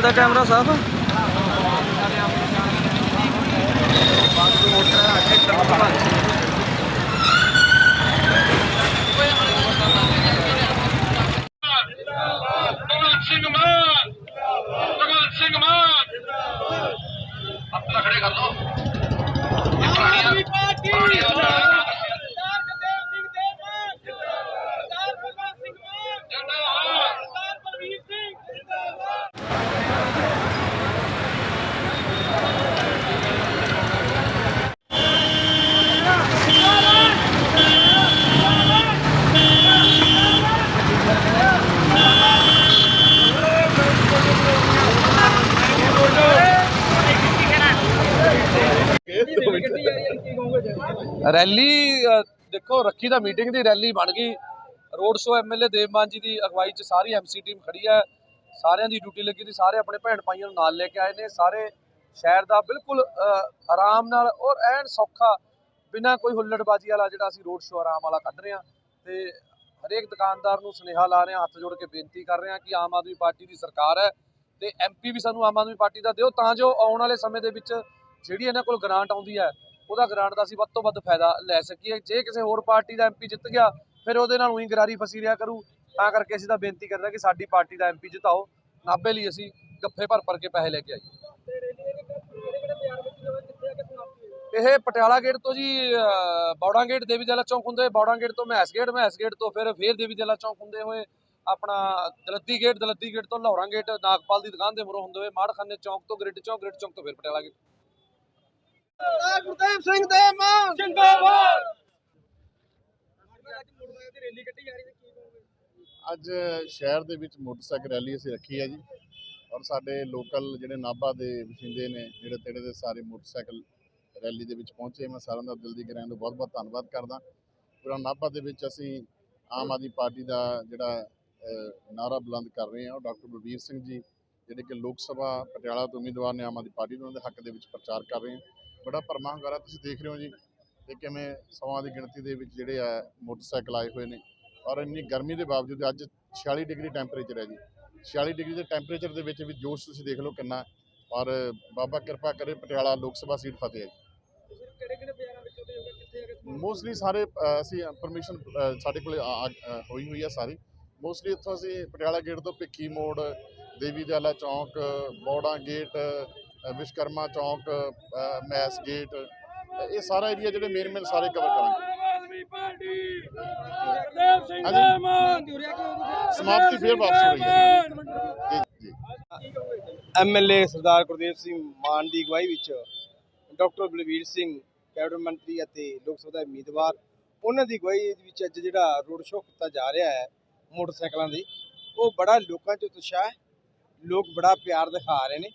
ਚੱਲਦਾ ਕੈਮਰਾ ਸਾਫ਼ ਭਗਵੰਤ ਸਿੰਘ ਮਾਨ ਭਗਵੰਤ ਸਿੰਘ ਮਾਨ ਆਪਣਾ ਖੜੇ ਕਰ ਲਓ ਇਹ ਪੁਰਾਣੀਆਂ ਪੁਰਾਣੀਆਂ ਸਰਦਾਰ ਗੁਰਦੇਵ ਸਿੰਘ ਦੇਵਮਾਨ ਸਰਦਾਰ ਭਗਵੰਤ ਸਿੰਘ ਮਾਨ ਜਿੰਦਾਬਾਦ ਸਰਦਾਰ ਬਲਵੀਰ ਸਿੰਘ ਜਿੰਦਾਬਾਦ ਰੈਲੀ ਦੇਖੋ, ਰੱਖੀ ਦਾ ਮੀਟਿੰਗ ਦੀ ਰੈਲੀ ਬਣ ਗਈ। ਰੋਡ ਸ਼ੋ ਐਮਐਲਏ ਦੇਵਮਾਨ ਜੀ ਦੀ ਅਗਵਾਈ 'ਚ ਸਾਰੀ ਐਮਸੀ ਟੀਮ ਖੜੀ ਹੈ। ਸਾਰਿਆਂ ਦੀ ਡਿਊਟੀ ਲੱਗੀ ਸੀ। ਸਾਰੇ ਆਪਣੇ ਭੈਣ ਭਾਈਆਂ ਨੂੰ ਨਾਲ ਲੈ ਕੇ ਆਏ ਨੇ। ਸਾਰੇ ਸ਼ਹਿਰ ਦਾ ਬਿਲਕੁਲ ਆਰਾਮ ਨਾਲ ਔਰ ਐਨ ਸੌਖਾ ਬਿਨਾਂ ਕੋਈ ਹੁੱਲੜਬਾਜ਼ੀ ਵਾਲਾ ਜਿਹੜਾ ਅਸੀਂ ਰੋਡ ਸ਼ੋ ਆਰਾਮ ਵਾਲਾ ਕੱਢ ਰਹੇ ਹਾਂ ਤੇ ਹਰੇਕ ਦੁਕਾਨਦਾਰ ਨੂੰ ਸੁਨੇਹਾ ਲਾ ਰਹੇ ਹਾਂ, ਹੱਥ ਜੋੜ ਕੇ ਬੇਨਤੀ ਕਰ ਰਹੇ ਹਾਂ ਕਿ ਆਮ ਆਦਮੀ ਪਾਰਟੀ ਦੀ ਸਰਕਾਰ ਹੈ ਤੇ ਐਮਪੀ ਵੀ ਸਾਨੂੰ ਆਮ ਆਦਮੀ ਪਾਰਟੀ ਦਾ ਦਿਓ, ਤਾਂ ਜੋ ਆਉਣ ਵਾਲੇ ਸਮੇਂ ਦੇ ਵਿੱਚ ਜਿਹੜੀ ਇਹਨਾਂ ਕੋਲ ਗ੍ਰਾਂਟ ਆਉਂਦੀ ਹੈ ਉਹਦਾ ਗ੍ਰਾਂਟ ਦਾ ਅਸੀਂ ਵੱਧ ਤੋਂ ਵੱਧ ਫਾਇਦਾ ਲੈ ਸਕੀਏ। ਜੇ ਕਿਸੇ ਹੋਰ ਪਾਰਟੀ ਦਾ ਐਮਪੀ ਜਿੱਤ ਗਿਆ ਫਿਰ ਉਹਦੇ ਨਾਲ ਉਹੀ ਗਰਾਰੀ ਫਸੀ ਰਿਹਾ ਕਰੂ। ਤਾਂ ਕਰਕੇ ਅਸੀਂ ਤਾਂ ਬੇਨਤੀ ਕਰਦੇ ਕਿ ਸਾਡੀ ਪਾਰਟੀ ਦਾ ਐਮਪੀ ਜਿਤਾਓ। ਨਾਭੇ ਲਈ ਅਸੀਂ ਗੱਫੇ ਭਰ ਭਰ ਕੇ ਪੈਸੇ ਲੈ ਕੇ ਆਈਏ। ਇਹ ਪਟਿਆਲਾ ਗੇਟ ਤੋਂ ਜੀ ਅਹ, ਬੌੜਾ ਗੇਟ ਦੇਵੀ ਦੇਲਾ ਚੌਂਕ ਹੁੰਦੇ ਹੋਏ। ਬੌੜਾ ਗੇਟ ਤੋਂ ਮਹਿਸ ਗੇਟ ਮਹਿਸ ਗੇਟ ਤੋਂ ਫਿਰ ਫੇਰ ਦੇਵੀ ਦੇਲਾ ਚੌਂਕ ਹੁੰਦੇ ਹੋਏ। ਆਪਣਾ ਦਲੱਦੀ ਗੇਟ ਦਲੱਦੀ ਗੇਟ ਤੋਂ ਲਾਹੌਰਾਂ ਗੇਟ ਨਾਗਪਾਲ ਦੀ ਦੁਕਾਨ ਦੇ ਮੂਹਰੋਂ ਹੁੰਦੇ ਹੋਏ। ਮਾੜਖਾਨੇ ਚੌਂਕ ਤੋਂ ਗ੍ਰਿਡ ਚੌਂਕ ਗ੍ਰਿਡ ਚੌਂਕ ਤੋਂ ਫਿਰ ਪਟਿਆਲਾ ਗੇਟ। ਸਰਦਾਰ ਗੁਰਦੇਵ ਸਿੰਘ ਜਿੰਦਾਬਾਦ। ਅੱਜ ਸ਼ਹਿਰ ਦੇ ਵਿੱਚ ਮੋਟਰਸਾਈਕਲ ਰੈਲੀ ਅਸੀਂ ਰੱਖੀ ਹੈ ਜੀ। ਔਰ ਸਾਡੇ ਲੋਕਲ ਜਿਹੜੇ ਨਾਭਾ ਦੇ ਵਸਿੰਦੇ ਨੇ ਜਿਹੜੇ ਤੇੜੇ ਦੇ ਸਾਰੇ ਮੋਟਰਸਾਈਕਲ ਰੈਲੀ ਦੇ ਵਿੱਚ ਪਹੁੰਚੇ। ਮੈਂ ਸਾਰਿਆਂ ਦਾ ਦਿਲ ਦੀ ਗਹਿਰਾਈਆਂ ਤੋਂ ਬਹੁਤ-ਬਹੁਤ ਧੰਨਵਾਦ ਕਰਦਾ। ਪੂਰਾ ਨਾਭਾ ਦੇ ਵਿੱਚ ਅਸੀਂ ਆਮ ਆਦਮੀ ਪਾਰਟੀ ਦਾ ਜਿਹੜਾ ਨਾਅਰਾ ਬੁਲੰਦ ਕਰ ਰਹੇ ਹਾਂ। ਉਹ ਡਾਕਟਰ ਬਲਬੀਰ ਸਿੰਘ ਜੀ ਜਿਹੜੇ ਕਿ ਲੋਕ ਸਭਾ ਪਟਿਆਲਾ ਤੋਂ ਉਮੀਦਵਾਰ ਨੇ ਆਮ ਆਦਮੀ ਪਾਰਟੀ ਦੇ ਉਹਨਾਂ ਦੇ ਹੱਕ ਦੇ ਵਿੱਚ ਪ੍ਰਚਾਰ ਕਰ ਰਹੇ ਹਾਂ। ਬੜਾ ਭਰਮਾ ਹੁੰਗਾਰਾ ਤੁਸੀਂ ਦੇਖ ਰਹੇ ਹੋ ਜੀ ਤੇ ਕਿਵੇਂ ਸੌਆਂ ਦੀ ਗਿਣਤੀ ਦੇ ਵਿੱਚ ਜਿਹੜੇ ਆ ਮੋਟਰਸਾਈਕਲ ਆਏ ਹੋਏ ਨੇ। ਔਰ ਇੰਨੀ ਗਰਮੀ ਦੇ ਬਾਵਜੂਦ ਅੱਜ 46 ਡਿਗਰੀ ਟੈਂਪਰੇਚਰ ਹੈ ਜੀ। 46 ਡਿਗਰੀ ਦੇ ਟੈਂਪਰੇਚਰ ਦੇ ਵਿੱਚ ਵੀ ਜੋਸ਼ ਤੁਸੀਂ ਦੇਖ ਲਓ ਕਿੰਨਾ। ਔਰ ਬਾਬਾ ਕਿਰਪਾ ਕਰੇ ਪਟਿਆਲਾ ਲੋਕ ਸਭਾ ਸੀਟ ਫਤਿਹ ਹੈ ਕਿਹੜੇ ਮੋਸਟਲੀ ਸਾਰੇ ਅਸੀਂ ਇਨਫੋਰਮੇਸ਼ਨ ਸਾਡੇ ਕੋਲ ਹੋਈ ਹੋਈ ਹੈ ਸਾਰੀ। ਮੋਸਟਲੀ ਇੱਥੋਂ ਅਸੀਂ ਪਟਿਆਲਾ ਗੇਟ ਤੋਂ ਭਿੱਖੀ ਮੋੜ, ਦੇਵੀ ਦਿਆਲਾ ਚੌਂਕ, ਬੌੜਾ ਗੇਟ ਵਿਸ਼ਕਰਮਾ ਚੌਂਕ ਮੈਸ ਗੇਟ ਇਹ ਸਾਰਾ ਏਰੀਆ ਜਿਹੜੇ ਮੇਨ ਮੇਨ ਸਾਰੇ ਕਵਰ ਕਰਾਂਗੇ। ਸਮਾਪਤੀ ਫੇਰ ਵਾਪਸ ਹੋ। ਰਹੀ ਹੈ ਐਮਐਲਏ ਸਰਦਾਰ ਗੁਰਦੇਵ ਸਿੰਘ ਮਾਨ ਦੀ ਅਗਵਾਈ ਵਿੱਚ ਡਾਕਟਰ ਬਲਵੀਰ ਸਿੰਘ, ਕੈਬਨਿਟ ਮੰਤਰੀ ਅਤੇ ਲੋਕ ਸਭਾ ਦੇ ਉਮੀਦਵਾਰ, ਉਹਨਾਂ ਦੀ ਅਗਵਾਈ ਵਿੱਚ ਅੱਜ ਜਿਹੜਾ ਰੋਡ ਸ਼ੋਅ ਕੀਤਾ ਜਾ ਰਿਹਾ ਹੈ ਮੋਟਰਸਾਈਕਲਾਂ ਦੀ, ਉਹ ਬੜਾ ਲੋਕਾਂ 'ਚ ਉਤਸ਼ਾਹ ਹੈ। ਲੋਕ ਬੜਾ ਪਿਆਰ ਦਿਖਾ ਰਹੇ ਨੇ।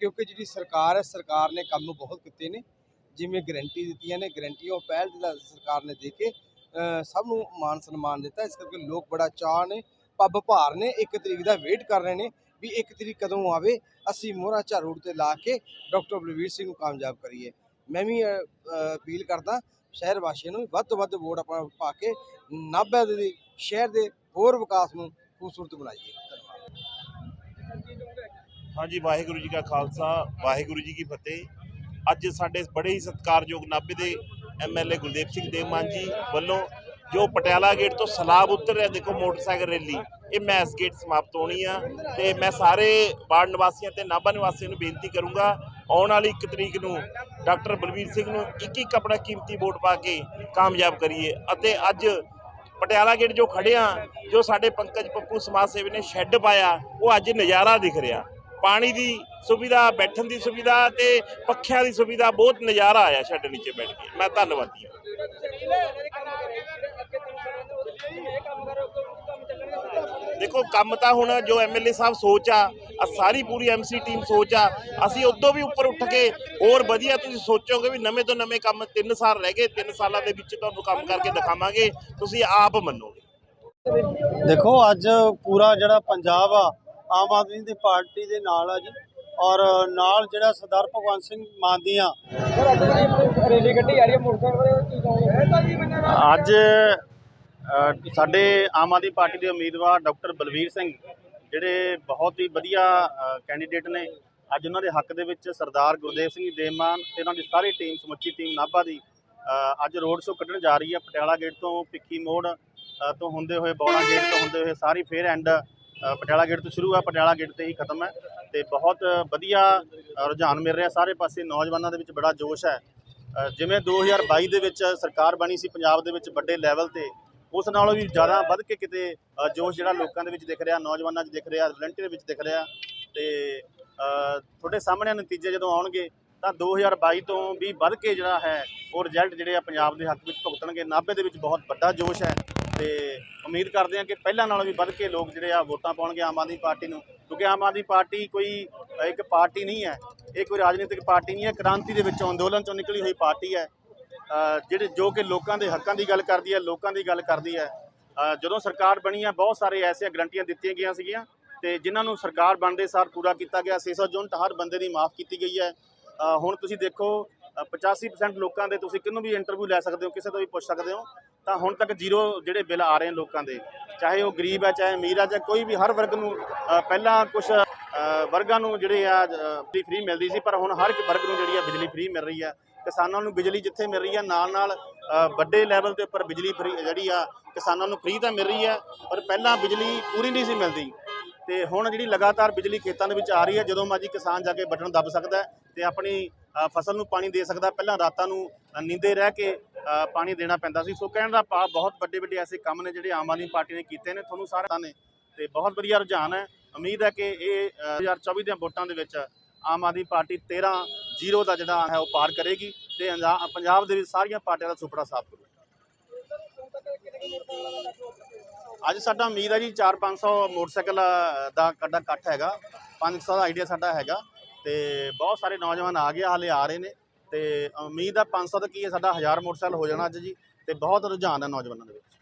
ਕਿਉਂਕਿ ਜਿਹੜੀ ਸਰਕਾਰ ਹੈ, ਸਰਕਾਰ ਨੇ ਕੰਮ ਬਹੁਤ ਕੀਤੇ ਨੇ। ਜਿਵੇਂ ਗਰੰਟੀ ਦਿੱਤੀਆਂ ਨੇ ਗਰੰਟੀਆਂ ਉਹ ਪਹਿਲ ਜਿਹੜਾ ਸਰਕਾਰ ਨੇ ਦੇ ਕੇ ਸਭ ਨੂੰ ਮਾਨ ਸਨਮਾਨ ਦਿੱਤਾ। ਇਸ ਕਰਕੇ ਲੋਕ ਬੜਾ ਚਾਅ ਨੇ ਪੱਬ ਭਾਰ ਨੇ, ਇੱਕ ਤਰੀਕ ਦਾ ਵੇਟ ਕਰ ਰਹੇ ਨੇ ਵੀ ਇੱਕ ਤਰੀਕ ਕਦੋਂ ਆਵੇ। ਅਸੀਂ ਮੋਹਰਾ ਝਾੜ ਰੋਡ ਤੇ ਲਾ ਕੇ ਡਾਕਟਰ ਬਲਵੀਰ ਸਿੰਘ ਨੂੰ ਕਾਮਯਾਬ ਕਰੀਏ। ਮੈਂ ਵੀ ਅਪੀਲ ਕਰਦਾ ਸ਼ਹਿਰ ਵਾਸੀਆਂ ਨੂੰ ਵੱਧ ਤੋਂ ਵੱਧ ਵੋਟ ਆਪਣਾ ਪਾ ਕੇ ਨਾਭਾ ਦੇ, ਸ਼ਹਿਰ ਦੇ ਹੋਰ ਵਿਕਾਸ ਨੂੰ ਖੂਬਸੂਰਤ ਬਣਾਈਏ। ਹਾਂਜੀ, ਵਾਹਿਗੁਰੂ ਜੀ ਕਾ ਖਾਲਸਾ, ਵਾਹਿਗੁਰੂ ਜੀ ਕੀ ਫਤਿਹ। ਅੱਜ ਸਾਡੇ ਬੜੇ ਹੀ ਸਤਿਕਾਰਯੋਗ ਨਾਭੇ ਦੇ ਐਮਐਲਏ ਗੁਰਦੇਵ ਸਿੰਘ ਦੇਵਮਾਨ ਜੀ ਵੱਲੋਂ ਜੋ ਪਟਿਆਲਾ ਗੇਟ ਤੋਂ ਸਲਾਬ ਉਤਰ ਰਿਹਾ, ਦੇਖੋ ਮੋਟਰਸਾਈਕਲ ਰੈਲੀ, ਇਹ ਮੈਸ ਗੇਟ ਸਮਾਪਤ ਹੋਣੀ ਆ ਤੇ ਮੈਂ ਸਾਰੇ ਵਾਰਡ ਨਿਵਾਸੀਆਂ ਤੇ ਨਾਭਾ ਨਿਵਾਸੀਆਂ ਨੂੰ ਬੇਨਤੀ ਕਰੂੰਗਾ, ਆਉਣ ਵਾਲੀ 1 ਤਰੀਕ ਨੂੰ ਡਾਕਟਰ ਬਲਵੀਰ ਸਿੰਘ ਨੂੰ ਇੱਕ ਇੱਕ ਆਪਣਾ ਕੀਮਤੀ ਵੋਟ ਪਾ ਕੇ ਕਾਮਯਾਬ ਕਰੀਏ ਅਤੇ ਅੱਜ ਪਟਿਆਲਾ ਗੇਟ ਜੋ ਖੜਿਆ ਜੋ ਸਾਡੇ ਪੰਕਜ ਪੱਪੂ ਸਮਾਜ ਸੇਵੀ ਨੇ ਸ਼ੈੱਡ ਪਾਇਆ, ਉਹ ਅੱਜ ਨਜ਼ਾਰਾ ਦਿਖ ਰਿਹਾ। ਪਾਣੀ ਦੀ ਸੁਵਿਧਾ, ਬੈਠਣ ਦੀ ਸੁਵਿਧਾ ਤੇ ਪੱਖਿਆਂ ਦੀ ਸੁਵਿਧਾ ਬਹੁਤ ਨਜ਼ਾਰਾ ਆਇਆ ਸ਼ੈੱਡ ਨੀਚੇ ਬੈਠ ਕੇ। ਮੈਂ ਧੰਨਵਾਦੀ ਹਾਂ। ਦੇਖੋ, ਕੰਮ ਤਾਂ ਹੁਣ ਜੋ ਐਮਐਲਏ ਸਾਹਿਬ ਸੋਚ ਆ ਆ ਸਾਰੀ ਪੂਰੀ ਐਮਸੀ ਟੀਮ ਸੋਚ ਆ, ਅਸੀਂ ਉਦੋਂ ਵੀ ਉੱਪਰ ਉੱਠ ਕੇ ਹੋਰ ਵਧੀਆ ਤੁਸੀਂ ਸੋਚੋਗੇ ਵੀ ਨਵੇਂ ਤੋਂ ਨਵੇਂ ਕੰਮ 3 ਸਾਲ ਰਹਿ ਗਏ 3 ਸਾਲਾਂ ਦੇ ਵਿੱਚ ਤੁਹਾਨੂੰ ਕੰਮ ਕਰਕੇ ਦਿਖਾਵਾਂਗੇ, ਤੁਸੀਂ ਆਪ ਮੰਨੋਗੇ। ਦੇਖੋ, ਅੱਜ ਪੂਰਾ ਜਿਹੜਾ ਪੰਜਾਬ ਆ ਆਮ ਆਦਮੀ ਦੀ ਪਾਰਟੀ ਦੇ ਨਾਲ ਆ ਜੀ। ਔਰ ਨਾਲ ਜਿਹੜਾ ਸਰਦਾਰ ਭਗਵੰਤ ਸਿੰਘ ਮਾਨ ਦੀਆਂ ਰੈਲੀ ਕੱਢੀ ਜਾ ਰਹੀ ਹੈ ਮੋਟਰਸਾਈਕਲ ਅੱਜ ਸਾਡੇ ਆਮ ਆਦਮੀ ਪਾਰਟੀ ਦੇ ਉਮੀਦਵਾਰ ਡਾਕਟਰ ਬਲਵੀਰ ਸਿੰਘ ਜਿਹੜੇ ਬਹੁਤ ਹੀ ਵਧੀਆ ਕੈਂਡੀਡੇਟ ਨੇ। ਅੱਜ ਉਹਨਾਂ ਦੇ ਹੱਕ ਦੇ ਵਿੱਚ ਸਰਦਾਰ ਗੁਰਦੇਵ ਸਿੰਘ ਜੀ ਦੇਮਾਨ ਤੇ ਉਹਨਾਂ ਦੀ ਸਾਰੀ ਟੀਮ ਸਮੁੱਚੀ ਟੀਮ ਨਾਭਾ ਦੀ ਅੱਜ ਰੋਡ ਸ਼ੋਅ ਕੱਢਣ ਜਾ ਰਹੀ ਹੈ ਪਟਿਆਲਾ ਗੇਟ ਤੋਂ ਭਿੱਖੀ ਮੋੜ ਤੋਂ ਹੁੰਦੇ ਹੋਏ ਬੌੜਾ ਗੇਟ ਤੋਂ ਹੁੰਦੇ ਹੋਏ ਸਾਰੀ ਫੇਰ ਐਂਡ ਪਟਿਆਲਾ ਗੇਟ ਤੋਂ ਸ਼ੁਰੂ ਆ ਪਟਿਆਲਾ ਗੇਟ ਤੇ ਹੀ ਖਤਮ ਹੈ ਤੇ ਬਹੁਤ ਵਧੀਆ ਰੁਝਾਨ ਮਿਲ ਰਿਹਾ ਸਾਰੇ ਪਾਸੇ। ਨੌਜਵਾਨਾਂ ਦੇ ਵਿੱਚ ਬੜਾ ਜੋਸ਼ ਹੈ। ਅ, ਜਿਵੇਂ 2022 ਦੇ ਵਿੱਚ ਸਰਕਾਰ ਬਣੀ ਸੀ ਪੰਜਾਬ ਦੇ ਵਿੱਚ ਵੱਡੇ ਲੈਵਲ ਤੇ ਉਸ ਨਾਲੋਂ ਵੀ ਜ਼ਿਆਦਾ ਵੱਧ ਕੇ ਕਿਤੇ ਜੋਸ਼ ਜਿਹੜਾ ਲੋਕਾਂ ਦੇ ਵਿੱਚ ਦਿਖ ਰਿਹਾ ਨੌਜਵਾਨਾਂ 'ਚ ਦਿਖ ਰਿਹਾ ਵਲੰਟੀਅਰ ਵਿੱਚ ਦਿਖ ਰਿਹਾ ਤੇ ਤੁਹਾਡੇ ਸਾਹਮਣੇ ਨਤੀਜੇ ਜਦੋਂ ਆਉਣਗੇ ਤਾਂ 2022 ਤੋਂ ਵੀ ਵੱਧ ਕੇ ਜਿਹੜਾ ਹੈ ਉਹ ਰਿਜ਼ਲਟ ਜਿਹੜੇ ਆ ਪੰਜਾਬ ਦੇ ਹੱਕ ਵਿੱਚ ਭੁਗਤਣਗੇ। ਨਾਭੇ ਦੇ ਵਿੱਚ ਬਹੁਤ ਵੱਡਾ ਜੋਸ਼ ਹੈ। ਤੇ ਉਮੀਦ ਕਰਦੇ ਹਾਂ ਕਿ ਪਹਿਲਾਂ ਨਾਲੋਂ ਵੀ ਵੱਧ ਕੇ ਲੋਕ ਜਿਹੜੇ ਆ ਵੋਟਾਂ ਪਾਉਣਗੇ ਆਮ ਆਦਮੀ ਪਾਰਟੀ ਨੂੰ ਕਿਉਂਕਿ ਆਮ ਆਦਮੀ ਪਾਰਟੀ ਕੋਈ ਇੱਕ ਪਾਰਟੀ ਨਹੀਂ ਹੈ ਇਹ ਕੋਈ ਰਾਜਨੀਤਿਕ ਪਾਰਟੀ ਨਹੀਂ ਹੈ ਕ੍ਰਾਂਤੀ ਦੇ ਵਿੱਚੋਂ ਅੰਦੋਲਨ ਚੋਂ ਨਿਕਲੀ ਹੋਈ ਪਾਰਟੀ ਹੈ। ਜਿਹੜੇ ਜੋ ਕਿ ਲੋਕਾਂ ਦੇ ਹੱਕਾਂ ਦੀ ਗੱਲ ਕਰਦੀ ਹੈ ਲੋਕਾਂ ਦੀ ਗੱਲ ਕਰਦੀ ਹੈ। ਜਦੋਂ ਸਰਕਾਰ ਬਣੀ ਹੈ ਬਹੁਤ ਸਾਰੇ ਐਸੀਆਂ ਗਰੰਟੀਆਂ ਦਿੱਤੀਆਂ ਗਈਆਂ ਸੀਗੀਆਂ ਤੇ ਜਿਨ੍ਹਾਂ ਨੂੰ ਸਰਕਾਰ ਬਣਦੇ ਸਾਰ ਪੂਰਾ ਕੀਤਾ ਗਿਆ। 600 ਯੂਨਿਟ ਹਰ ਬੰਦੇ ਦੀ ਮਾਫ ਕੀਤੀ ਗਈ ਹੈ। ਹੁਣ ਤੁਸੀਂ ਦੇਖੋ ਅ, 85% ਲੋਕਾਂ ਦੇ ਤੁਸੀਂ ਕਿਹਨੂੰ ਵੀ ਇੰਟਰਵਿਊ ਲੈ ਸਕਦੇ ਹੋ ਕਿਸੇ ਤੋਂ ਵੀ ਪੁੱਛ ਸਕਦੇ ਹੋ। ਤਾਂ ਹੁਣ ਤੱਕ ਜ਼ੀਰੋ ਜਿਹੜੇ ਬਿੱਲ ਆ ਰਹੇ ਨੇ ਲੋਕਾਂ ਦੇ, ਚਾਹੇ ਉਹ ਗਰੀਬ ਹੈ, ਚਾਹੇ ਅਮੀਰ ਹੈ ਚਾਹੇ ਕੋਈ ਵੀ ਹਰ ਵਰਗ ਨੂੰ ਪਹਿਲਾਂ ਕੁਝ ਵਰਗਾਂ ਨੂੰ ਜਿਹੜੇ ਆ ਬਿਜਲੀ ਫ੍ਰੀ ਮਿਲਦੀ ਸੀ, ਪਰ ਹੁਣ ਹਰ ਇੱਕ ਵਰਗ ਨੂੰ ਜਿਹੜੀ ਆ ਬਿਜਲੀ ਫ੍ਰੀ ਮਿਲ ਰਹੀ ਹੈ। ਕਿਸਾਨਾਂ ਨੂੰ ਬਿਜਲੀ ਜਿੱਥੇ ਮਿਲ ਰਹੀ ਹੈ ਨਾਲ ਨਾਲ ਵੱਡੇ ਲੈਵਲ ਦੇ ਉੱਪਰ ਬਿਜਲੀ ਫ੍ਰੀ, ਜਿਹੜੀ ਆ, ਕਿਸਾਨਾਂ ਨੂੰ ਫ੍ਰੀ ਤਾਂ ਮਿਲ ਰਹੀ ਹੈ, ਪਰ ਪਹਿਲਾਂ ਬਿਜਲੀ ਪੂਰੀ ਨਹੀਂ ਸੀ ਮਿਲਦੀ। ਤੇ ਹੁਣ ਜਿਹੜੀ ਲਗਾਤਾਰ ਬਿਜਲੀ ਖੇਤਾਂ ਦੇ ਵਿੱਚ ਆ ਰਹੀ ਹੈ, ਜਦੋਂ ਮਰਜ਼ੀ ਕਿਸਾਨ ਜਾ ਕੇ ਬਟਨ ਦੱਬ ਸਕਦਾ ਹੈ ਤੇ ਆਪਣੀ ਫਸਲ ਨੂੰ ਪਾਣੀ ਦੇ ਸਕਦਾ ਪਹਿਲਾਂ ਰਾਤਾਂ ਨੂੰ ਨੀਂਦੇ ਰਹਿ ਕੇ ਪਾਣੀ ਦੇਣਾ ਪੈਂਦਾ ਸੀ। ਸੋ ਕਹਿਣ ਦਾ ਭਾਵ ਬਹੁਤ ਵੱਡੇ ਵੱਡੇ ਐਸੇ ਕੰਮ ਨੇ ਜਿਹੜੇ ਆਮ ਆਦਮੀ ਪਾਰਟੀ ਨੇ ਕੀਤੇ ਨੇ। ਤੁਹਾਨੂੰ ਸਾਰਿਆਂ ਨੇ ਤੇ ਬਹੁਤ ਵਧੀਆ ਰੁਝਾਨ ਹੈ। ਉਮੀਦ ਹੈ ਕਿ ਇਹ ਅ, 2024 ਦੀਆਂ ਵੋਟਾਂ ਦੇ ਵਿੱਚ ਆਮ ਆਦਮੀ ਪਾਰਟੀ 13 ਜ਼ੀਰੋ ਦਾ ਜਿਹੜਾ ਹੈ ਉਹ ਪਾਰ ਕਰੇਗੀ ਤੇ ਪੰਜਾਬ ਦੇ ਵਿੱਚ ਸਾਰੀਆਂ ਪਾਰਟੀਆਂ ਦਾ ਸੁਪਨਾ ਸਾਫ਼ ਕਰੂ ਅੱਜ ਸਾਡਾ ਉਮੀਦ ਹੈ ਜੀ 4-500 ਮੋਟਰਸਾਈਕਲ ਦਾ ਕੱਡਾ ਇਕੱਠ ਹੈਗਾ। 500 ਦਾ ਆਈਡੀਆ ਸਾਡਾ ਹੈਗਾ ਤੇ ਬਹੁਤ ਸਾਰੇ ਨੌਜਵਾਨ ਆ ਗਏ ਹਾਲੇ ਆ ਰਹੇ ਨੇ। ਤੇ ਉਮੀਦ ਹੈ 500 ਤੱਕ ਕੀ ਹੈ, ਸਾਡਾ 1000 ਮੋਟਰਸਾਈਕਲ ਹੋ ਜਾਣਾ ਅੱਜ ਜੀ, ਤੇ ਬਹੁਤ ਰੁਝਾਨ ਹੈ ਨੌਜਵਾਨਾਂ ਦੇ ਵਿੱਚ।